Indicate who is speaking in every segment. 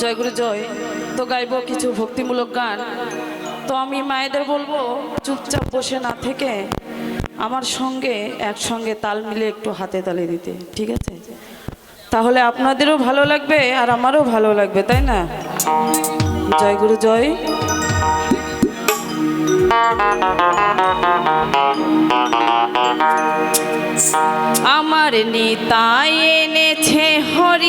Speaker 1: জয় গুরু জয়। তো গাইব কিছু ভক্তিমূলক গান। তো আমি মায়েদের বলব, চুপচাপ বসে না থেকে আমার সঙ্গে একসঙ্গে তাল মিলে একটু হাতে তালে দিতে, ঠিক আছে? তাহলে আপনাদেরও ভালো লাগবে আর আমারও ভালো লাগবে, তাই না? জয় গুরু জয়। আমার নিতা এনেছে হর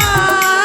Speaker 1: না